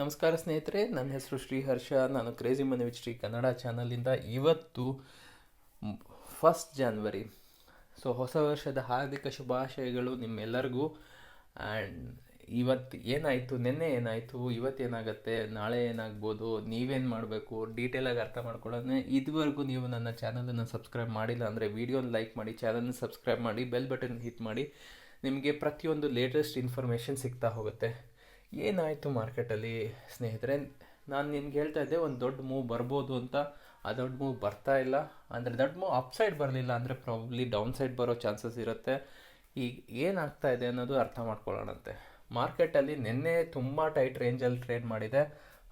ನಮಸ್ಕಾರ ಸ್ನೇಹಿತರೆ, ನನ್ನ ಹೆಸರು ಶ್ರೀಹರ್ಷ. ನಾನು ಕ್ರೇಜಿ ಮನಿ ಶ್ರೀ ಕನ್ನಡ ಚಾನಲಿಂದ ಇವತ್ತು ಫಸ್ಟ್ ಜಾನ್ವರಿ ಸೊ ಹೊಸ ವರ್ಷದ ಹಾರ್ದಿಕ ಶುಭಾಶಯಗಳು ನಿಮ್ಮೆಲ್ಲರಿಗೂ. ಆ್ಯಂಡ್ ಇವತ್ತು ಏನಾಯಿತು, ನಿನ್ನೆ ಏನಾಯಿತು, ಇವತ್ತು ಏನಾಗುತ್ತೆ, ನಾಳೆ ಏನಾಗ್ಬೋದು, ನೀವೇನು ಮಾಡಬೇಕು ಡೀಟೇಲಾಗಿ ಅರ್ಥ ಮಾಡ್ಕೊಳ್ಳೋಣ ಇದುವರೆಗೂ ನೀವು ನನ್ನ ಚಾನಲನ್ನು ಸಬ್ಸ್ಕ್ರೈಬ್ ಮಾಡಿಲ್ಲ ಅಂದರೆ ವೀಡಿಯೋನ ಲೈಕ್ ಮಾಡಿ ಚಾನಲ್ನ ಸಬ್ಸ್ಕ್ರೈಬ್ ಮಾಡಿ ಬೆಲ್ ಬಟನ್ ಹಿಟ್ ಮಾಡಿ, ನಿಮಗೆ ಪ್ರತಿಯೊಂದು ಲೇಟೆಸ್ಟ್ ಇನ್ಫಾರ್ಮೇಷನ್ ಸಿಗ್ತಾ ಹೋಗುತ್ತೆ. ಏನಾಯಿತು ಮಾರ್ಕೆಟಲ್ಲಿ ಸ್ನೇಹಿತರೆ? ನಾನು ನಿಮ್ಗೆ ಹೇಳ್ತಾ ಇದ್ದೆ, ಒಂದು ದೊಡ್ಡ ಮೂವ್ ಬರ್ಬೋದು ಅಂತ. ಆ ದೊಡ್ಡ ಮೂವ್ ಬರ್ತಾ ಇಲ್ಲ. ಅಂದರೆ ದೊಡ್ಡ ಮೂವ್ ಅಪ್ ಸೈಡ್ ಬರಲಿಲ್ಲ ಅಂದರೆ ಪ್ರಾಬ್ಲಿ ಡೌನ್ ಸೈಡ್ ಬರೋ ಚಾನ್ಸಸ್ ಇರುತ್ತೆ. ಈಗ ಏನಾಗ್ತಾ ಇದೆ ಅನ್ನೋದು ಅರ್ಥ ಮಾಡ್ಕೊಳ್ಳೋಣಂತೆ. ಮಾರ್ಕೆಟಲ್ಲಿ ನಿನ್ನೆ ತುಂಬ ಟೈಟ್ ರೇಂಜಲ್ಲಿ ಟ್ರೇಡ್ ಮಾಡಿದೆ.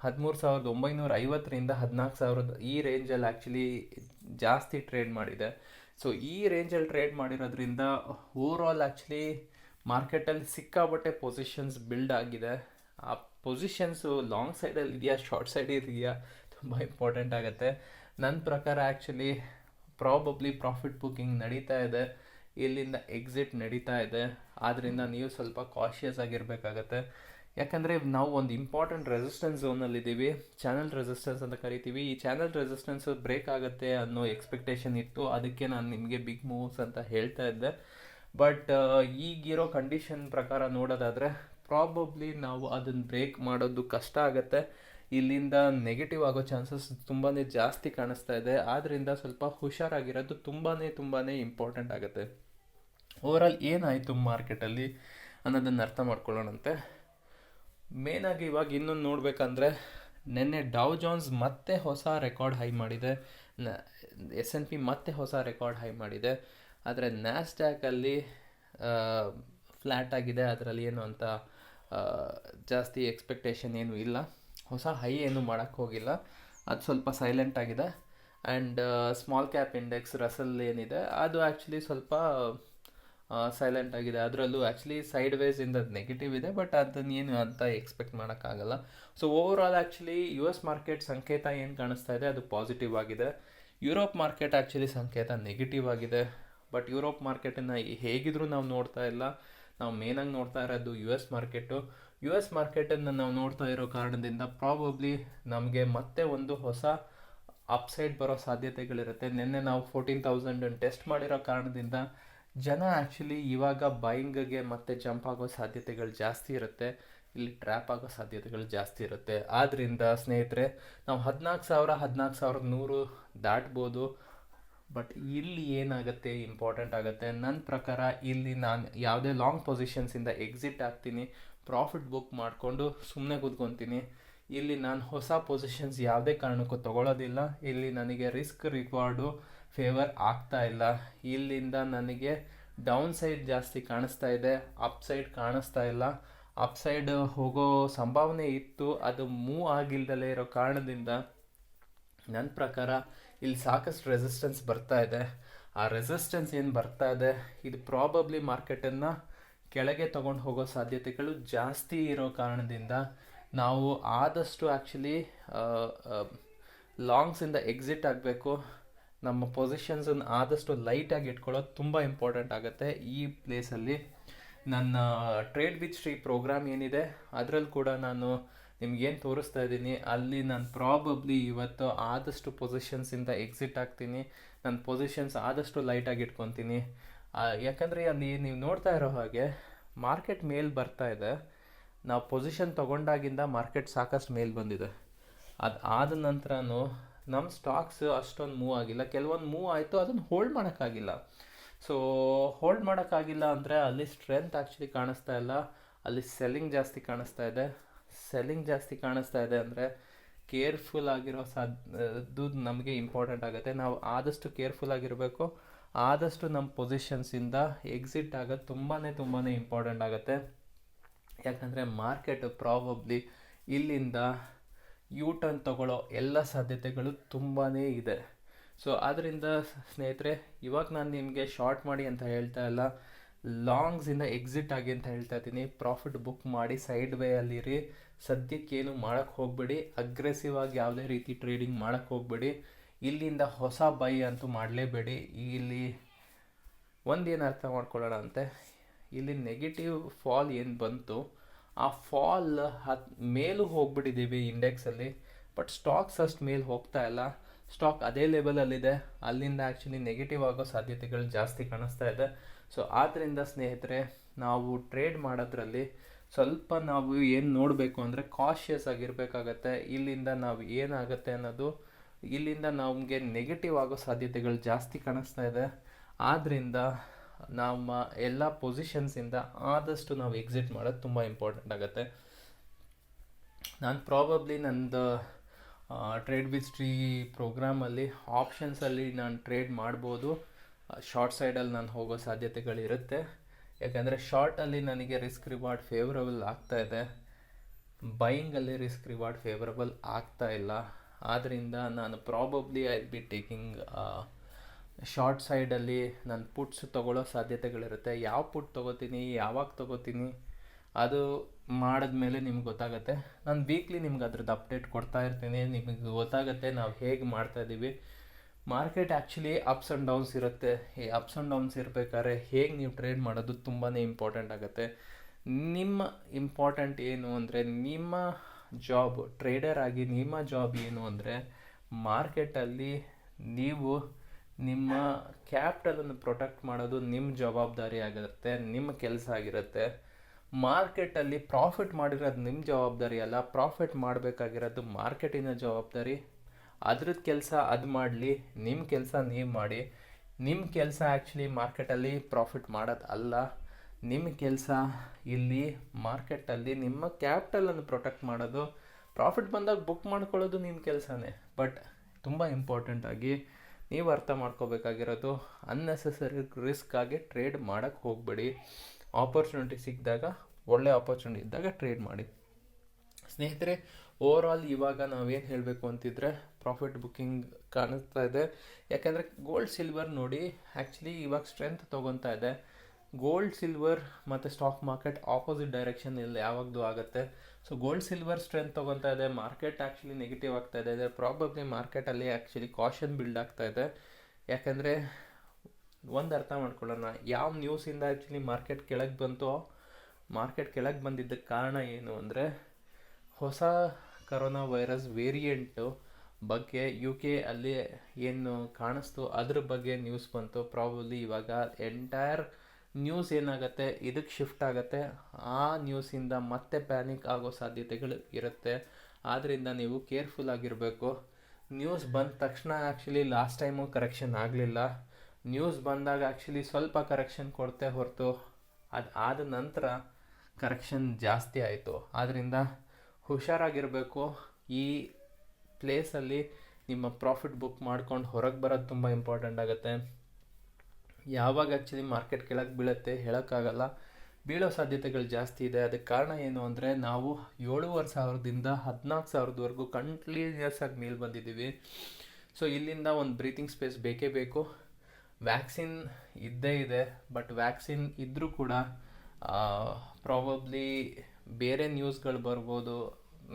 ಹದಿಮೂರು ಸಾವಿರದ ಒಂಬೈನೂರ ಐವತ್ತರಿಂದ ಹದಿನಾಲ್ಕು ಸಾವಿರದ ಈ ರೇಂಜಲ್ಲಿ ಆ್ಯಕ್ಚುಲಿ ಜಾಸ್ತಿ ಟ್ರೇಡ್ ಮಾಡಿದೆ. ಸೊ ಈ ರೇಂಜಲ್ಲಿ ಟ್ರೇಡ್ ಮಾಡಿರೋದ್ರಿಂದ ಓವರ್ ಆಲ್ ಆ್ಯಕ್ಚುಲಿ ಮಾರ್ಕೆಟಲ್ಲಿ ಸಿಕ್ಕಾಬಟ್ಟೆ ಪೊಸಿಷನ್ಸ್ ಬಿಲ್ಡ್ ಆಗಿದೆ. ಆ ಪೊಸಿಷನ್ಸು ಲಾಂಗ್ ಸೈಡಲ್ಲಿ ಇದೆಯಾ ಶಾರ್ಟ್ ಸೈಡ್ ಇದೆಯಾ ತುಂಬ ಇಂಪಾರ್ಟೆಂಟ್ ಆಗುತ್ತೆ. ನನ್ನ ಪ್ರಕಾರ ಆ್ಯಕ್ಚುಲಿ ಪ್ರಾಬಬ್ಲಿ ಪ್ರಾಫಿಟ್ ಬುಕ್ಕಿಂಗ್ ನಡೀತಾ ಇದೆ. ಇಲ್ಲಿಂದ ಎಕ್ಸಿಟ್ ನಡೀತಾ ಇದೆ. ಆದ್ದರಿಂದ ನೀವು ಸ್ವಲ್ಪ ಕಾಶಿಯಸ್ ಆಗಿರಬೇಕಾಗತ್ತೆ. ಯಾಕಂದರೆ ನಾವು ಒಂದು ಇಂಪಾರ್ಟೆಂಟ್ ರೆಸಿಸ್ಟೆನ್ಸ್ ಝೋನಲ್ಲಿದ್ದೀವಿ ಚಾನಲ್ ರೆಸಿಸ್ಟೆನ್ಸ್ ಅಂತ ಕರಿತೀವಿ. ಈ ಚಾನಲ್ ರೆಸಿಸ್ಟೆನ್ಸ್ ಬ್ರೇಕ್ ಆಗುತ್ತೆ ಅನ್ನೋ ಎಕ್ಸ್ಪೆಕ್ಟೇಷನ್ ಇತ್ತು. ಅದಕ್ಕೆ ನಾನು ನಿಮಗೆ ಬಿಗ್ ಮೂವ್ಸ್ ಅಂತ ಹೇಳ್ತಾ ಇದ್ದೆ. ಬಟ್ ಈಗಿರೋ ಕಂಡೀಷನ್ ಪ್ರಕಾರ ನೋಡೋದಾದರೆ ಪ್ರಾಬಬ್ಲಿ ನಾವು ಅದನ್ನು ಬ್ರೇಕ್ ಮಾಡೋದು ಕಷ್ಟ ಆಗುತ್ತೆ. ಇಲ್ಲಿಂದ ನೆಗೆಟಿವ್ ಆಗೋ ಚಾನ್ಸಸ್ ತುಂಬಾ ಜಾಸ್ತಿ ಕಾಣಿಸ್ತಾ ಇದೆ. ಆದ್ದರಿಂದ ಸ್ವಲ್ಪ ಹುಷಾರಾಗಿರೋದು ತುಂಬಾ ತುಂಬಾ ಇಂಪಾರ್ಟೆಂಟ್ ಆಗುತ್ತೆ. ಓವರಾಲ್ ಏನಾಯಿತು ಮಾರ್ಕೆಟಲ್ಲಿ ಅನ್ನೋದನ್ನು ಅರ್ಥ ಮಾಡ್ಕೊಳ್ಳೋಣಂತೆ. ಮೇನಾಗಿ ಇವಾಗ ಇನ್ನೊಂದು ನೋಡಬೇಕಂದ್ರೆ, ನಿನ್ನೆ ಡಾವ್ ಜಾನ್ಸ್ ಮತ್ತೆ ಹೊಸ ರೆಕಾರ್ಡ್ ಹೈ ಮಾಡಿದೆ. ಎಸ್ ಎನ್ ಪಿ ಮತ್ತೆ ಹೊಸ ರೆಕಾರ್ಡ್ ಹೈ ಮಾಡಿದೆ. ಆದರೆ ನ್ಯಾಸ್ಡ್ಯಾಕಲ್ಲಿ ಫ್ಲ್ಯಾಟ್ ಆಗಿದೆ. ಅದರಲ್ಲಿ ಏನು ಅಂತ ಜಾಸ್ತಿ ಎಕ್ಸ್ಪೆಕ್ಟೇಷನ್ ಏನೂ ಇಲ್ಲ. ಹೊಸ ಹೈ ಏನು ಮಾಡೋಕ್ಕೆ ಹೋಗಿಲ್ಲ. ಅದು ಸ್ವಲ್ಪ ಸೈಲೆಂಟ್ ಆಗಿದೆ. And small cap index Russell ಏನಿದೆ, ಅದು ಆ್ಯಕ್ಚುಲಿ ಸ್ವಲ್ಪ ಸೈಲೆಂಟ್ ಆಗಿದೆ. ಅದರಲ್ಲೂ ಆ್ಯಕ್ಚುಲಿ ಸೈಡ್ ಇಂದ ನೆಗೆಟಿವ್ ಇದೆ ಬಟ್ ಅದನ್ನ ಏನು ಅಂತ ಎಕ್ಸ್ಪೆಕ್ಟ್ ಮಾಡೋಕ್ಕಾಗಲ್ಲ so overall actually U S market ಸಂಕೇತ ಏನು ಕಾಣಿಸ್ತಾ ಇದೆ, ಅದು ಪಾಸಿಟಿವ್ ಆಗಿದೆ. ಯುರೋಪ್ ಮಾರ್ಕೆಟ್ ಆ್ಯಕ್ಚುಲಿ ಸಂಕೇತ ನೆಗೆಟಿವ್ ಆಗಿದೆ. ಬಟ್ ಯುರೋಪ್ ಮಾರ್ಕೆಟನ್ನು ಹೇಗಿದ್ರೂ ನಾವು ನೋಡ್ತಾ ಇಲ್ಲ. ನಾವು ಮೇನಾಗಿ ನೋಡ್ತಾ ಇರೋದು U S market U S ಮಾರ್ಕೆಟನ್ನು ನಾವು ನೋಡ್ತಾ ಇರೋ ಕಾರಣದಿಂದ ಪ್ರಾಬಬ್ಲಿ ನಮಗೆ ಮತ್ತೆ ಒಂದು ಹೊಸ ಅಪ್ಸೈಡ್ ಬರೋ ಸಾಧ್ಯತೆಗಳಿರುತ್ತೆ. ನಿನ್ನೆ ನಾವು ಫೋರ್ಟೀನ್ ತೌಸಂಡನ್ನು ಟೆಸ್ಟ್ ಮಾಡಿರೋ ಕಾರಣದಿಂದ ಜನ ಆ್ಯಕ್ಚುಲಿ ಇವಾಗ ಬೈಯಿಂಗ್ಗೆ ಮತ್ತೆ ಜಂಪ್ ಆಗೋ ಸಾಧ್ಯತೆಗಳು ಜಾಸ್ತಿ ಇರುತ್ತೆ. ಇಲ್ಲಿ ಟ್ರ್ಯಾಪ್ ಆಗೋ ಸಾಧ್ಯತೆಗಳು ಜಾಸ್ತಿ ಇರುತ್ತೆ. ಆದ್ದರಿಂದ ಸ್ನೇಹಿತರೆ, ನಾವು ಹದಿನಾಲ್ಕು ಸಾವಿರ, ಹದಿನಾಲ್ಕು ಸಾವಿರದ ನೂರು ದಾಟ್ಬೋದು. ಬಟ್ ಇಲ್ಲಿ ಏನಾಗುತ್ತೆ ಇಂಪಾರ್ಟೆಂಟ್ ಆಗುತ್ತೆ ನನ್ನ ಪ್ರಕಾರ ಇಲ್ಲಿ ನಾನು ಯಾವುದೇ ಲಾಂಗ್ ಪೊಸಿಷನ್ಸಿಂದ ಎಕ್ಸಿಟ್ ಆಗ್ತೀನಿ ಪ್ರಾಫಿಟ್ ಬುಕ್ ಮಾಡಿಕೊಂಡು ಸುಮ್ಮನೆ ಕೂತ್ಕೊತೀನಿ. ಇಲ್ಲಿ ನಾನು ಹೊಸ ಪೊಸಿಷನ್ಸ್ ಯಾವುದೇ ಕಾರಣಕ್ಕೂ ತಗೊಳ್ಳೋದಿಲ್ಲ ಇಲ್ಲಿ ನನಗೆ ರಿಸ್ಕ್ ರಿವಾರ್ಡು ಫೇವರ್ ಆಗ್ತಾ ಇಲ್ಲ. ಇಲ್ಲಿಂದ ನನಗೆ ಡೌನ್ ಸೈಡ್ ಜಾಸ್ತಿ ಕಾಣಿಸ್ತಾ ಇದೆ ಅಪ್ ಸೈಡ್ ಕಾಣಿಸ್ತಾ ಇಲ್ಲ. ಅಪ್ ಸೈಡ್ ಹೋಗೋ ಸಂಭಾವನೆ ಇತ್ತು, ಅದು ಮೂವ್ ಆಗಿಲ್ದಲೇ ಇರೋ ಕಾರಣದಿಂದ ನನ್ನ ಪ್ರಕಾರ ಇಲ್ಲಿ ಸಾಕಷ್ಟು ರೆಸಿಸ್ಟೆನ್ಸ್ ಬರ್ತಾ ಇದೆ. ಆ ರೆಸಿಸ್ಟೆನ್ಸ್ ಏನು ಬರ್ತಾ ಇದೆ? ಇದು ಪ್ರಾಬಬ್ಲಿ ಮಾರ್ಕೆಟನ್ನು ಕೆಳಗೆ ತೊಗೊಂಡು ಹೋಗೋ ಸಾಧ್ಯತೆಗಳು ಜಾಸ್ತಿ ಇರೋ ಕಾರಣದಿಂದ ನಾವು ಆದಷ್ಟು ಆ್ಯಕ್ಚುಲಿ ಲಾಂಗ್ಸಿಂದ ಎಕ್ಸಿಟ್ ಆಗಬೇಕು. ನಮ್ಮ ಪೊಸಿಷನ್ಸನ್ನು ಆದಷ್ಟು ಲೈಟಾಗಿ ಇಟ್ಕೊಳ್ಳೋದು ತುಂಬ ಇಂಪಾರ್ಟೆಂಟ್ ಆಗುತ್ತೆ. ಈ ಪ್ಲೇಸಲ್ಲಿ ನನ್ನ ಟ್ರೇಡ್ ವಿತ್ ಶ್ರೀ ಪ್ರೋಗ್ರಾಮ್ ಏನಿದೆ, ಅದರಲ್ಲಿ ಕೂಡ ನಾನು ನಿಮ್ಗೇನು ತೋರಿಸ್ತಾ ಇದ್ದೀನಿ, ಅಲ್ಲಿ ನಾನು ಪ್ರಾಬಬ್ಲಿ ಇವತ್ತು ಆದಷ್ಟು ಪೊಸಿಷನ್ಸಿಂದ ಎಕ್ಸಿಟ್ ಆಗ್ತೀನಿ. ನನ್ನ ಪೊಸಿಷನ್ಸ್ ಆದಷ್ಟು ಲೈಟಾಗಿ ಇಟ್ಕೊತೀನಿ. ಯಾಕಂದರೆ ಅಲ್ಲಿ ನೀವು ನೋಡ್ತಾ ಇರೋ ಹಾಗೆ ಮಾರ್ಕೆಟ್ ಮೇಲ್ ಬರ್ತಾ ಇದೆ. ನಾವು ಪೊಸಿಷನ್ ತೊಗೊಂಡಾಗಿಂದ ಮಾರ್ಕೆಟ್ ಸಾಕಷ್ಟು ಮೇಲ್ ಬಂದಿದೆ. ಅದು ಆದ ನಂತರನೂ ನಮ್ಮ ಸ್ಟಾಕ್ಸ್ ಅಷ್ಟೊಂದು ಮೂವ್ ಆಗಿಲ್ಲ. ಕೆಲವೊಂದು ಮೂವ್ ಆಯಿತು ಅದನ್ನು ಹೋಲ್ಡ್ ಮಾಡೋಕ್ಕಾಗಿಲ್ಲ. ಸೊ ಹೋಲ್ಡ್ ಮಾಡೋಕ್ಕಾಗಿಲ್ಲ ಅಂದರೆ ಅಲ್ಲಿ ಸ್ಟ್ರೆಂತ್ ಆ್ಯಕ್ಚುಲಿ ಕಾಣಿಸ್ತಾ ಇಲ್ಲ. ಅಲ್ಲಿ ಸೆಲ್ಲಿಂಗ್ ಜಾಸ್ತಿ ಕಾಣಿಸ್ತಾ ಇದೆ. ಸೆಲ್ಲಿಂಗ್ ಜಾಸ್ತಿ ಕಾಣಿಸ್ತಾ ಇದೆ ಅಂದರೆ ಕೇರ್ಫುಲ್ ಆಗಿರೋ ನಮಗೆ ಇಂಪಾರ್ಟೆಂಟ್ ಆಗುತ್ತೆ. ನಾವು ಆದಷ್ಟು ಕೇರ್ಫುಲ್ ಆಗಿರಬೇಕು. ಆದಷ್ಟು ನಮ್ಮ ಪೊಸಿಷನ್ಸಿಂದ ಎಕ್ಸಿಟ್ ಆಗೋದು ತುಂಬಾ ತುಂಬಾ ಇಂಪಾರ್ಟೆಂಟ್ ಆಗುತ್ತೆ. ಯಾಕಂದರೆ ಮಾರ್ಕೆಟ್ ಪ್ರಾಬಬ್ಲಿ ಇಲ್ಲಿಂದ ಯೂ ಟರ್ನ್ ತಗೊಳ್ಳೋ ಎಲ್ಲ ಸಾಧ್ಯತೆಗಳು ತುಂಬಾ ಇದೆ. ಸೊ ಆದ್ದರಿಂದ ಸ್ನೇಹಿತರೆ, ಇವಾಗ ನಾನು ನಿಮಗೆ ಶಾರ್ಟ್ ಮಾಡಿ ಅಂತ ಹೇಳ್ತಾ ಇಲ್ಲ. ಲಾಂಗ್ಸಿಂದ ಎಕ್ಸಿಟ್ ಆಗಿ ಅಂತ ಹೇಳ್ತಾ ಇದ್ದೀನಿ. ಪ್ರಾಫಿಟ್ ಬುಕ್ ಮಾಡಿ ಸೈಡ್ ವೇ ಅಲ್ಲಿರಿ. ಸದ್ಯಕ್ಕೇನು ಮಾಡೋಕ್ಕೆ ಹೋಗಬೇಡಿ ಅಗ್ರೆಸಿವ್ ಆಗಿ ಯಾವುದೇ ರೀತಿ ಟ್ರೇಡಿಂಗ್ ಮಾಡೋಕ್ಕೆ ಹೋಗಬೇಡಿ, ಇಲ್ಲಿಂದ ಹೊಸ ಬೈ ಅಂತೂ ಮಾಡಲೇಬೇಡಿ. ಇಲ್ಲಿ ಒಂದೇನು ಅರ್ಥ ಮಾಡ್ಕೊಳ್ಳೋಣ ಅಂತೆ, ಇಲ್ಲಿ ನೆಗೆಟಿವ್ ಫಾಲ್ ಏನು ಬಂತು, ಆ ಫಾಲ್ ಹತ್ ಮೇಲೂ ಹೋಗ್ಬಿಟ್ಟಿದ್ದೀವಿ ಇಂಡೆಕ್ಸಲ್ಲಿ ಬಟ್ ಸ್ಟಾಕ್ಸ್ ಅಷ್ಟು ಮೇಲೆ ಹೋಗ್ತಾ ಇಲ್ಲ. ಸ್ಟಾಕ್ ಅದೇ ಲೆವೆಲಲ್ಲಿದೆ ಅಲ್ಲಿಂದ ಆ್ಯಕ್ಚುಲಿ ನೆಗೆಟಿವ್ ಆಗೋ ಸಾಧ್ಯತೆಗಳು ಜಾಸ್ತಿ ಕಾಣಿಸ್ತಾ ಇದೆ. ಸೊ ಆದ್ದರಿಂದ ಸ್ನೇಹಿತರೆ, ನಾವು ಟ್ರೇಡ್ ಮಾಡೋದ್ರಲ್ಲಿ ಸ್ವಲ್ಪ ನಾವು ಏನು ನೋಡಬೇಕು ಅಂದರೆ ಕಾಶಿಯಸ್ ಆಗಿರಬೇಕಾಗತ್ತೆ. ಇಲ್ಲಿಂದ ನಾವು ಏನಾಗುತ್ತೆ ಅನ್ನೋದು, ಇಲ್ಲಿಂದ ನಮಗೆ ನೆಗೆಟಿವ್ ಆಗೋ ಸಾಧ್ಯತೆಗಳು ಜಾಸ್ತಿ ಕಾಣಿಸ್ತಾ ಇದೆ. ಆದ್ದರಿಂದ ನಮ್ಮ ಎಲ್ಲ ಪೊಸಿಷನ್ಸಿಂದ ಆದಷ್ಟು ನಾವು ಎಕ್ಸಿಟ್ ಮಾಡೋದು ತುಂಬ ಇಂಪಾರ್ಟೆಂಟ್ ಆಗುತ್ತೆ. ನಾನು ಪ್ರಾಬಬ್ಲಿ ನಂದು ಟ್ರೇಡ್ ವಿತ್ ಟ್ರೀ ಪ್ರೋಗ್ರಾಮಲ್ಲಿ ಆಪ್ಷನ್ಸಲ್ಲಿ ನಾನು ಟ್ರೇಡ್ ಮಾಡ್ಬೋದು. ಶಾರ್ಟ್ ಸೈಡಲ್ಲಿ ನಾನು ಹೋಗೋ ಸಾಧ್ಯತೆಗಳಿರುತ್ತೆ. ಯಾಕಂದರೆ ಶಾರ್ಟಲ್ಲಿ ನನಗೆ ರಿಸ್ಕ್ ರಿವಾರ್ಡ್ ಫೇವರಬಲ್ ಆಗ್ತಾ ಇದೆ. ಬೈಯಿಂಗಲ್ಲಿ ರಿಸ್ಕ್ ರಿವಾರ್ಡ್ ಫೇವರಬಲ್ ಆಗ್ತಾ ಇಲ್ಲ. ಆದ್ದರಿಂದ ನಾನು probably I be taking short ಸೈಡಲ್ಲಿ ನಾನು ಪುಟ್ಸ್ ತೊಗೊಳ್ಳೋ ಸಾಧ್ಯತೆಗಳಿರುತ್ತೆ. ಯಾವ ಪುಟ್ ತೊಗೋತೀನಿ, ಯಾವಾಗ ತೊಗೋತೀನಿ, ಅದು ಮಾಡಿದ ಮೇಲೆ ನಿಮ್ಗೆ ಗೊತ್ತಾಗುತ್ತೆ. ನಾನು ವೀಕ್ಲಿ ನಿಮ್ಗೆ ಅದ್ರದ್ದು ಅಪ್ಡೇಟ್ ಕೊಡ್ತಾ ಇರ್ತೀನಿ. ನಿಮಗೆ ಗೊತ್ತಾಗುತ್ತೆ ನಾವು ಹೇಗೆ ಮಾಡ್ತಾ ಇದ್ದೀವಿ market actually ups and downs ಇರುತ್ತೆ. ಈ ಅಪ್ಸ್ ಆ್ಯಂಡ್ ಡೌನ್ಸ್ ಇರಬೇಕಾದ್ರೆ ಹೇಗೆ ನೀವು ಟ್ರೇಡ್ ಮಾಡೋದು ತುಂಬಾ ಇಂಪಾರ್ಟೆಂಟ್ ಆಗುತ್ತೆ. ನಿಮ್ಮ ಇಂಪಾರ್ಟೆಂಟ್ ಏನು ಅಂದರೆ ನಿಮ್ಮ ಜಾಬ್ ಟ್ರೇಡರ್ ಆಗಿ ನಿಮ್ಮ ಜಾಬ್ ಏನು ಅಂದರೆ ಮಾರ್ಕೆಟಲ್ಲಿ ನೀವು ನಿಮ್ಮ ಕ್ಯಾಪಿಟಲನ್ನು ಪ್ರೊಟೆಕ್ಟ್ ಮಾಡೋದು ನಿಮ್ಮ ಜವಾಬ್ದಾರಿ ಆಗಿರುತ್ತೆ ನಿಮ್ಮ ಕೆಲಸ ಆಗಿರುತ್ತೆ. ಮಾರ್ಕೆಟಲ್ಲಿ ಪ್ರಾಫಿಟ್ ಮಾಡಿರೋದು ನಿಮ್ಮ ಜವಾಬ್ದಾರಿ ಅಲ್ಲ ಪ್ರಾಫಿಟ್ ಮಾಡಬೇಕಾಗಿರೋದು ಮಾರ್ಕೆಟಿನ ಜವಾಬ್ದಾರಿ. ಅದ್ರದ್ದು ಕೆಲಸ ಅದು ಮಾಡಲಿ ನಿಮ್ಮ ಕೆಲಸ ನೀವು ಮಾಡಿ. ನಿಮ್ಮ ಕೆಲಸ ಆ್ಯಕ್ಚುಲಿ ಮಾರ್ಕೆಟಲ್ಲಿ ಪ್ರಾಫಿಟ್ ಮಾಡೋದು ಅಲ್ಲ. ನಿಮ್ಮ ಕೆಲಸ ಇಲ್ಲಿ ಮಾರ್ಕೆಟಲ್ಲಿ ನಿಮ್ಮ ಕ್ಯಾಪಿಟಲನ್ನು ಪ್ರೊಟೆಕ್ಟ್ ಮಾಡೋದು. ಪ್ರಾಫಿಟ್ ಬಂದಾಗ ಬುಕ್ ಮಾಡ್ಕೊಳ್ಳೋದು ನಿಮ್ಮ ಕೆಲಸನೇ. ಬಟ್ ತುಂಬ ಇಂಪಾರ್ಟೆಂಟಾಗಿ ನೀವು ಅರ್ಥ ಮಾಡ್ಕೋಬೇಕಾಗಿರೋದು ಅನ್ನೆಸೆಸರಿ ರಿಸ್ಕ್ ಆಗಿ ಟ್ರೇಡ್ ಮಾಡೋಕ್ಕೆ ಹೋಗಬೇಡಿ. ಆಪರ್ಚುನಿಟಿ ಸಿಕ್ಕಿದಾಗ ಒಳ್ಳೆ ಆಪರ್ಚುನಿಟಿ ಇದ್ದಾಗ ಟ್ರೇಡ್ ಮಾಡಿ. ಸ್ನೇಹಿತರೆ ಓವರ್ ಆಲ್ ಇವಾಗ ನಾವೇನು ಹೇಳಬೇಕು ಅಂತಿದ್ರೆ ಪ್ರಾಫಿಟ್ ಬುಕ್ಕಿಂಗ್ ಕಾಣಿಸ್ತಾ ಇದೆ. ಯಾಕೆಂದರೆ ಗೋಲ್ಡ್ ಸಿಲ್ವರ್ ನೋಡಿ ಆ್ಯಕ್ಚುಲಿ ಇವಾಗ ಸ್ಟ್ರೆಂತ್ ತೊಗೊತಾ ಇದೆ. ಗೋಲ್ಡ್ ಸಿಲ್ವರ್ ಮತ್ತು ಸ್ಟಾಕ್ ಮಾರ್ಕೆಟ್ ಆಪೋಸಿಟ್ ಡೈರೆಕ್ಷನ್ ಇಲ್ಲಿ ಯಾವಾಗಲೂ ಆಗುತ್ತೆ. ಸೊ ಗೋಲ್ಡ್ ಸಿಲ್ವರ್ ಸ್ಟ್ರೆಂತ್ ತೊಗೊತಾ ಇದೆ. ಮಾರ್ಕೆಟ್ ಆ್ಯಕ್ಚುಲಿ ನೆಗೆಟಿವ್ ಆಗ್ತಾ ಇದೆ. ಇದೆ ಪ್ರಾಬಬ್ಲಿ ಮಾರ್ಕೆಟಲ್ಲಿ ಆ್ಯಕ್ಚುಲಿ ಕಾಷನ್ ಬಿಲ್ಡ್ ಆಗ್ತಾ ಇದೆ. ಯಾಕೆಂದರೆ ಒಂದು ಅರ್ಥ ಮಾಡ್ಕೊಳ್ಳೋಣ. ಯಾವ ನ್ಯೂಸಿಂದ ಆ್ಯಕ್ಚುಲಿ ಮಾರ್ಕೆಟ್ ಕೆಳಗೆ ಬಂತೋ ಮಾರ್ಕೆಟ್ ಕೆಳಗೆ ಬಂದಿದ್ದಕ್ಕೆ ಕಾರಣ ಏನು ಅಂದರೆ ಹೊಸ ಕರೋನಾ ವೈರಸ್ ವೇರಿಯಂಟು ಬಗ್ಗೆ ಯು ಕೆ ಅಲ್ಲಿ ಏನು ಕಾಣಿಸ್ತು, ಅದ್ರ ಬಗ್ಗೆ ನ್ಯೂಸ್ ಬಂತು. ಪ್ರಾಬಬ್ಲಿ ಇವಾಗ ಎಂಟೈರ್ ನ್ಯೂಸ್ ಏನಾಗುತ್ತೆ ಇದಕ್ಕೆ ಶಿಫ್ಟ್ ಆಗುತ್ತೆ. ಆ ನ್ಯೂಸಿಂದ ಮತ್ತೆ ಪ್ಯಾನಿಕ್ ಆಗೋ ಸಾಧ್ಯತೆಗಳು ಇರುತ್ತೆ. ಆದ್ದರಿಂದ ನೀವು ಕೇರ್ಫುಲ್ ಆಗಿರಬೇಕು. ನ್ಯೂಸ್ ಬಂದ ತಕ್ಷಣ ಆ್ಯಕ್ಚುಲಿ ಲಾಸ್ಟ್ ಟೈಮು ಕರೆಕ್ಷನ್ ಆಗಲಿಲ್ಲ. ನ್ಯೂಸ್ ಬಂದಾಗ ಆ್ಯಕ್ಚುಲಿ ಸ್ವಲ್ಪ ಕರೆಕ್ಷನ್ ಕೊಡ್ತೇ ಹೊರತು. ಅದು ಆದ ನಂತರ ಕರೆಕ್ಷನ್ ಜಾಸ್ತಿ ಆಯಿತು. ಆದ್ದರಿಂದ ಹುಷಾರಾಗಿರಬೇಕು. ಈ ಪ್ಲೇಸಲ್ಲಿ ನಿಮ್ಮ ಪ್ರಾಫಿಟ್ ಬುಕ್ ಮಾಡ್ಕೊಂಡು ಹೊರಗೆ ಬರೋದು ತುಂಬ ಇಂಪಾರ್ಟೆಂಟ್ ಆಗುತ್ತೆ. ಯಾವಾಗ ಆ್ಯಕ್ಚುಲಿ ಮಾರ್ಕೆಟ್ ಕೆಳಗೆ ಬೀಳುತ್ತೆ ಹೇಳೋಕ್ಕಾಗಲ್ಲ. ಬೀಳೋ ಸಾಧ್ಯತೆಗಳು ಜಾಸ್ತಿ ಇದೆ. ಅದಕ್ಕೆ ಕಾರಣ ಏನು ಅಂದರೆ ನಾವು ಏಳುವರೆ ಸಾವಿರದಿಂದ ಹದಿನಾಲ್ಕು ಸಾವಿರದವರೆಗೂ ಕಂಟಿನ್ಯೂಸ್ ಆಗಿ ಮೇಲೆ ಬಂದಿದ್ದೀವಿ. ಸೊ ಇಲ್ಲಿಂದ ಒಂದು ಬ್ರೀತಿಂಗ್ ಸ್ಪೇಸ್ ಬೇಕೇ ಬೇಕು. ವ್ಯಾಕ್ಸಿನ್ ಇದ್ದೇ ಇದೆ. ಬಟ್ ವ್ಯಾಕ್ಸಿನ್ ಇದ್ದರೂ ಕೂಡ ಪ್ರಾಬಬ್ಲಿ ಬೇರೆ ನ್ಯೂಸ್ಗಳು ಬರ್ಬೋದು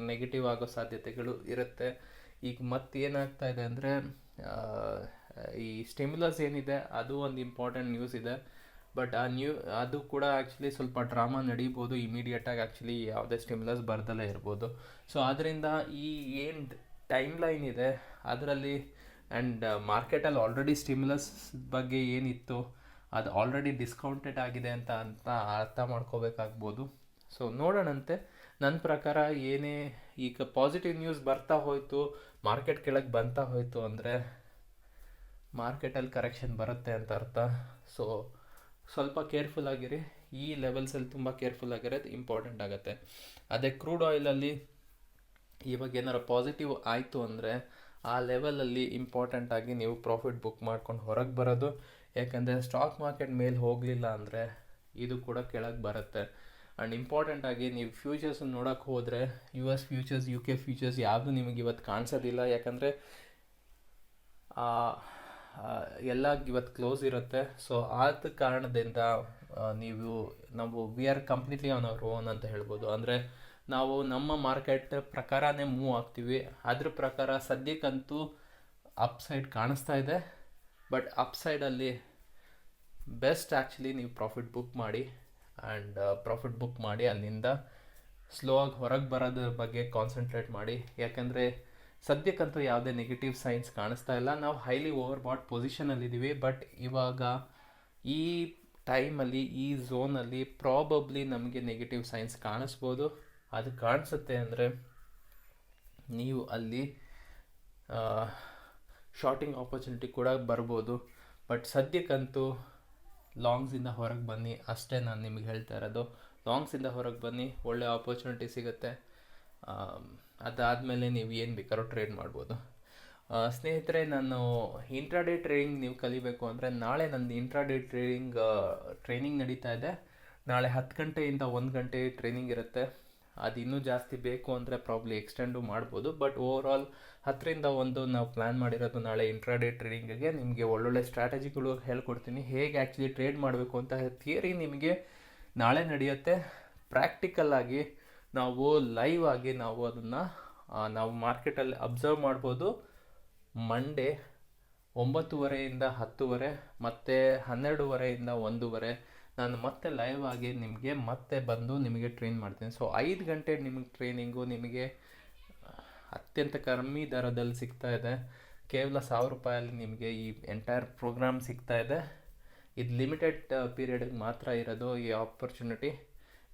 ನೆಗೆಟಿವ್ ಆಗೋ ಸಾಧ್ಯತೆಗಳು ಇರುತ್ತೆ. ಈಗ ಮತ್ತೇನಾಗ್ತಾ ಇದೆ ಅಂದರೆ ಈ ಸ್ಟಿಮ್ಯುಲಸ್ ಏನಿದೆ, ಅದು ಒಂದು ಇಂಪಾರ್ಟೆಂಟ್ ನ್ಯೂಸ್ ಇದೆ. ಬಟ್ ಆ ನ್ಯೂ ಅದು ಕೂಡ ಆ್ಯಕ್ಚುಲಿ ಸ್ವಲ್ಪ ಡ್ರಾಮಾ ನಡೀಬೋದು ಇಮಿಡಿಯೇಟಾಗಿ ಆ್ಯಕ್ಚುಲಿ ಯಾವುದೇ ಸ್ಟಿಮ್ಯುಲಸ್ ಬರ್ದಲ್ಲೇ ಇರ್ಬೋದು. ಸೊ ಆದ್ದರಿಂದ ಈ ಏನು ಟೈಮ್ ಲೈನ್ ಇದೆ, ಅದರಲ್ಲಿ ಆ್ಯಂಡ್ ಮಾರ್ಕೆಟಲ್ಲಿ ಆಲ್ರೆಡಿ ಸ್ಟಿಮ್ಯುಲಸ್ ಬಗ್ಗೆ ಏನಿತ್ತು, ಅದು ಆಲ್ರೆಡಿ ಡಿಸ್ಕೌಂಟೆಡ್ ಆಗಿದೆ ಅಂತ ಅಂತ ಅರ್ಥ ಮಾಡ್ಕೋಬೇಕಾಗ್ಬೋದು. ಸೊ ನೋಡೋಣಂತೆ. ನನ್ನ ಪ್ರಕಾರ ಏನೇ ಈಗ ಪಾಸಿಟಿವ್ ನ್ಯೂಸ್ ಬರ್ತಾ ಹೋಯಿತು ಮಾರ್ಕೆಟ್ ಕೆಳಗೆ ಬಂತಾ ಹೋಯಿತು ಅಂದರೆ ಮಾರ್ಕೆಟಲ್ಲಿ ಕರೆಕ್ಷನ್ ಬರುತ್ತೆ ಅಂತ ಅರ್ಥ. ಸೊ ಸ್ವಲ್ಪ ಕೇರ್ಫುಲ್ ಆಗಿರಿ. ಈ ಲೆವೆಲ್ಸಲ್ಲಿ ತುಂಬ ಕೇರ್ಫುಲ್ ಆಗಿರೋದು ಇಂಪಾರ್ಟೆಂಟ್ ಆಗುತ್ತೆ. ಅದೇ ಕ್ರೂಡ್ ಆಯಿಲಲ್ಲಿ ಇವಾಗ ಏನಾರು ಪಾಸಿಟಿವ್ ಆಯಿತು ಅಂದರೆ ಆ ಲೆವೆಲಲ್ಲಿ ಇಂಪಾರ್ಟೆಂಟ್ ಆಗಿ ನೀವು ಪ್ರಾಫಿಟ್ ಬುಕ್ ಮಾಡ್ಕೊಂಡು ಹೊರಗೆ ಬರೋದು. ಯಾಕಂದರೆ ಸ್ಟಾಕ್ ಮಾರ್ಕೆಟ್ ಮೇಲೆ ಹೋಗಲಿಲ್ಲ ಅಂದರೆ ಇದು ಕೂಡ ಕೆಳಗೆ ಬರುತ್ತೆ. ಆ್ಯಂಡ್ ಇಂಪಾರ್ಟೆಂಟ್ ಆಗಿ ನೀವು ಫ್ಯೂಚರ್ಸ್ ನೋಡೋಕ್ಕೆ ಹೋದರೆ U S futures U K futures ಯಾವುದು ನಿಮಗೆ ಇವತ್ತು ಕಾಣಿಸೋದಿಲ್ಲ. ಯಾಕಂದರೆ ಎಲ್ಲ ಇವತ್ತು ಕ್ಲೋಸ್ ಇರುತ್ತೆ. ಸೊ ಆದ ಕಾರಣದಿಂದ ನೀವು, ನಾವು we are completely on our own ಅಂತ ಹೇಳ್ಬೋದು. ಅಂದರೆ, ನಾವು ನಮ್ಮ ಮಾರ್ಕೆಟ್ ಪ್ರಕಾರನೇ ಮೂವ್ ಆಗ್ತೀವಿ. ಅದ್ರ ಪ್ರಕಾರ ಸದ್ಯಕ್ಕಂತೂ ಅಪ್ ಸೈಡ್ ಕಾಣಿಸ್ತಾ ಇದೆ. ಬಟ್ ಅಪ್ ಸೈಡಲ್ಲಿ ಬೆಸ್ಟ್ ಆ್ಯಕ್ಚುಲಿ ನೀವು ಪ್ರಾಫಿಟ್ ಬುಕ್ ಮಾಡಿ. ಆ್ಯಂಡ್ ಪ್ರಾಫಿಟ್ ಬುಕ್ ಮಾಡಿ ಅಲ್ಲಿಂದ ಸ್ಲೋ ಆಗಿ ಹೊರಗೆ ಬರೋದ್ರ ಬಗ್ಗೆ ಕಾನ್ಸಂಟ್ರೇಟ್ ಮಾಡಿ. ಯಾಕಂದರೆ ಸದ್ಯಕ್ಕಂತೂ ಯಾವುದೇ ನೆಗೆಟಿವ್ ಸೈನ್ಸ್ ಕಾಣಿಸ್ತಾ ಇಲ್ಲ. ನಾವು ಹೈಲಿ ಓವರ್ ಬಾಟ್ ಪೊಸಿಷನಲ್ಲಿದ್ದೀವಿ ಬಟ್ ಇವಾಗ ಈ ಟೈಮಲ್ಲಿ ಈ ಝೋನಲ್ಲಿ ಪ್ರಾಬಬ್ಲಿ ನಮಗೆ ನೆಗೆಟಿವ್ ಸೈನ್ಸ್ ಕಾಣಿಸ್ಬೋದು. ಅದು ಕಾಣಿಸುತ್ತೆ ಅಂದರೆ ನೀವು ಅಲ್ಲಿ ಶಾರ್ಟಿಂಗ್ ಆಪರ್ಚುನಿಟಿ ಕೂಡ ಬರ್ಬೋದು. ಬಟ್ ಸದ್ಯಕ್ಕಂತೂ ಲಾಂಗ್ಸಿಂದ ಹೊರಗೆ ಬನ್ನಿ. ಅಷ್ಟೇ ನಾನು ನಿಮಗೆ ಹೇಳ್ತಾ ಇರೋದು. ಲಾಂಗ್ಸಿಂದ ಹೊರಗೆ ಬನ್ನಿ. ಒಳ್ಳೆ ಆಪರ್ಚುನಿಟಿ ಸಿಗುತ್ತೆ. ಅದಾದಮೇಲೆ ನೀವು ಏನು ಬೇಕಾದ್ರೂ ಟ್ರೇಡ್ ಮಾಡ್ಬೋದು. ಸ್ನೇಹಿತರೆ, ನಾನು ಇಂಟ್ರಾಡೇ ಟ್ರೇಡಿಂಗ್ ನೀವು ಕಲಿಬೇಕು ಅಂದರೆ ನಾಳೆ ನಂದು ಇಂಟ್ರಾಡೇ ಟ್ರೇಡಿಂಗ್ ಟ್ರೈನಿಂಗ್ ನಡೀತಾ ಇದೆ. ನಾಳೆ ಹತ್ತು ಗಂಟೆಯಿಂದ ಒಂದು ಗಂಟೆ ಟ್ರೈನಿಂಗ್ ಇರುತ್ತೆ. ಅದು ಇನ್ನೂ ಜಾಸ್ತಿ ಬೇಕು ಅಂದರೆ ಪ್ರಾಬ್ಲಿ ಎಕ್ಸ್ಟೆಂಡು ಮಾಡ್ಬೋದು. ಬಟ್ ಓವರ್ ಆಲ್ ಹತ್ತರಿಂದ ಒಂದು ನಾವು ಪ್ಲ್ಯಾನ್ ಮಾಡಿರೋದು ನಾಳೆ ಇಂಟ್ರಾಡೇ ಟ್ರೇಡಿಂಗಿಗೆ ನಿಮಗೆ ಒಳ್ಳೊಳ್ಳೆ ಸ್ಟ್ರಾಟಜಿಗಳು ಹೇಳ್ಕೊಡ್ತೀನಿ. ಹೇಗೆ ಆ್ಯಕ್ಚುಲಿ ಟ್ರೇಡ್ ಮಾಡಬೇಕು ಅಂತ ಥಿಯರಿ ನಿಮಗೆ ನಾಳೆ ನಡೆಯುತ್ತೆ. ಪ್ರಾಕ್ಟಿಕಲ್ ಆಗಿ ನಾವು ಲೈವ್ ಆಗಿ ನಾವು ಅದನ್ನು ನಾವು ಮಾರ್ಕೆಟಲ್ಲಿ ಅಬ್ಸರ್ವ್ ಮಾಡ್ಬೋದು. ಮಂಡೇ ಒಂಬತ್ತುವರೆಯಿಂದ ಹತ್ತುವರೆ, ಮತ್ತು ಹನ್ನೆರಡುವರೆಯಿಂದ ಒಂದೂವರೆ ನಾನು ಮತ್ತೆ ಲೈವ್ ಆಗಿ ನಿಮಗೆ ಮತ್ತೆ ಬಂದು ನಿಮಗೆ ಟ್ರೈನ್ ಮಾಡ್ತೀನಿ. ಸೊ ಐದು ಗಂಟೆ ನಿಮಗೆ ಟ್ರೈನಿಂಗು ನಿಮಗೆ ಅತ್ಯಂತ ಕಮ್ಮಿ ದರದಲ್ಲಿ ಸಿಗ್ತಾ ಇದೆ. ಕೇವಲ ಸಾವಿರ ರೂಪಾಯಲ್ಲಿ ನಿಮಗೆ ಈ ಎಂಟೈರ್ ಪ್ರೋಗ್ರಾಮ್ ಸಿಗ್ತಾ ಇದೆ. ಇದು ಲಿಮಿಟೆಡ್ ಪೀರಿಯಡ್ಗೆ ಮಾತ್ರ ಇರೋದು ಈ ಆಪರ್ಚುನಿಟಿ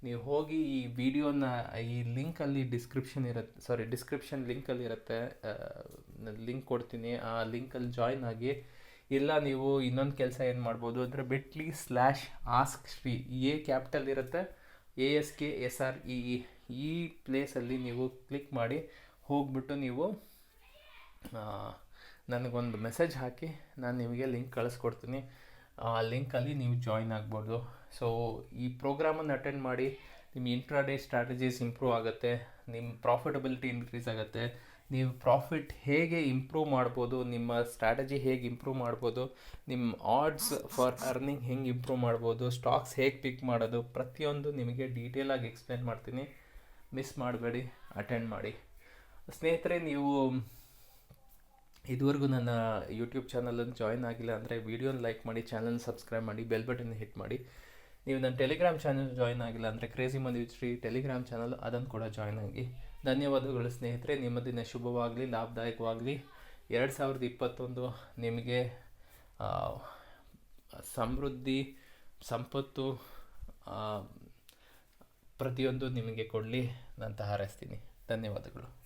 ನೀವು ಹೋಗಿ ಈ ವಿಡಿಯೋನ ಈ ಲಿಂಕಲ್ಲಿ ಡಿಸ್ಕ್ರಿಪ್ಷನ್ ಇರುತ್ತೆ ಸಾರಿ ಡಿಸ್ಕ್ರಿಪ್ಷನ್ ಲಿಂಕಲ್ಲಿ ಇರುತ್ತೆ. ಲಿಂಕ್ ಕೊಡ್ತೀನಿ. ಆ ಲಿಂಕಲ್ಲಿ ಜಾಯ್ನ್ ಆಗಿ ಇಲ್ಲ, ನೀವು ಇನ್ನೊಂದು ಕೆಲಸ ಏನು ಮಾಡ್ಬೋದು ಅಂದರೆ Bitly slash ask Shree a capital ಇರುತ್ತೆ. A S K S R E E ಈ ಪ್ಲೇಸಲ್ಲಿ ನೀವು ಕ್ಲಿಕ್ ಮಾಡಿ ಹೋಗ್ಬಿಟ್ಟು ನೀವು ನನಗೊಂದು ಮೆಸೇಜ್ ಹಾಕಿ, ನಾನು ನಿಮಗೆ ಲಿಂಕ್ ಕಳಿಸ್ಕೊಡ್ತೀನಿ. ಆ ಲಿಂಕಲ್ಲಿ ನೀವು ಜಾಯಿನ್ ಆಗ್ಬೋದು. ಸೊ ಈ ಪ್ರೋಗ್ರಾಮನ್ನು ಅಟೆಂಡ್ ಮಾಡಿ ನಿಮ್ಮ ಇಂಟ್ರಾಡೇ ಸ್ಟ್ರಾಟಜೀಸ್ ಇಂಪ್ರೂವ್ ಆಗುತ್ತೆ ನಿಮ್ಮ ಪ್ರಾಫಿಟಬಿಲಿಟಿ ಇನ್ಕ್ರೀಸ್ ಆಗುತ್ತೆ ನೀವು ಪ್ರಾಫಿಟ್ ಹೇಗೆ ಇಂಪ್ರೂವ್ ಮಾಡ್ಬೋದು, ನಿಮ್ಮ ಸ್ಟ್ರಾಟಜಿ ಹೇಗೆ ಇಂಪ್ರೂವ್ ಮಾಡ್ಬೋದು, ನಿಮ್ಮ ಆಡ್ಸ್ ಫಾರ್ ಅರ್ನಿಂಗ್ ಹೆಂಗೆ ಇಂಪ್ರೂವ್ ಮಾಡ್ಬೋದು ಸ್ಟಾಕ್ಸ್ ಹೇಗೆ ಪಿಕ್ ಮಾಡೋದು, ಪ್ರತಿಯೊಂದು ನಿಮಗೆ ಡೀಟೇಲಾಗಿ ಎಕ್ಸ್ಪ್ಲೇನ್ ಮಾಡ್ತೀನಿ. ಮಿಸ್ ಮಾಡಬೇಡಿ ಅಟೆಂಡ್ ಮಾಡಿ. ಸ್ನೇಹಿತರೆ, ನೀವು ಇದುವರೆಗೂ ನನ್ನ ಯೂಟ್ಯೂಬ್ ಚಾನಲನ್ನು ಜಾಯ್ನ್ ಆಗಿಲ್ಲ ಅಂದರೆ ವೀಡಿಯೋನ ಲೈಕ್ ಮಾಡಿ ಚಾನಲ್ನ ಸಬ್ಸ್ಕ್ರೈಬ್ ಮಾಡಿ ಬೆಲ್ ಬಟನ್ ಹಿಟ್ ಮಾಡಿ. ನೀವು ನನ್ನ ಟೆಲಿಗ್ರಾಮ್ ಚಾನಲ್ ಜಾಯ್ನ್ ಆಗಿಲ್ಲ ಅಂದರೆ ಕ್ರೇಜಿ ಮಂದಿ ಶ್ರೀ ಟೆಲಿಗ್ರಾಮ್ ಚಾನಲ್ ಅದನ್ನು ಕೂಡ ಜಾಯ್ನ್ ಆಗಿ. ಧನ್ಯವಾದಗಳು ಸ್ನೇಹಿತರೆ. ನಿಮ್ಮ ದಿನ ಶುಭವಾಗಲಿ, ಲಾಭದಾಯಕವಾಗಲಿ. ಎರಡು ಸಾವಿರದ ಇಪ್ಪತ್ತೊಂದು ನಿಮಗೆ ಸಮೃದ್ಧಿ, ಸಂಪತ್ತು ಪ್ರತಿಯೊಂದು ನಿಮಗೆ ಕೊಡಲಿ. ಅಂತ ಹಾರೈಸ್ತೀನಿ. ಧನ್ಯವಾದಗಳು.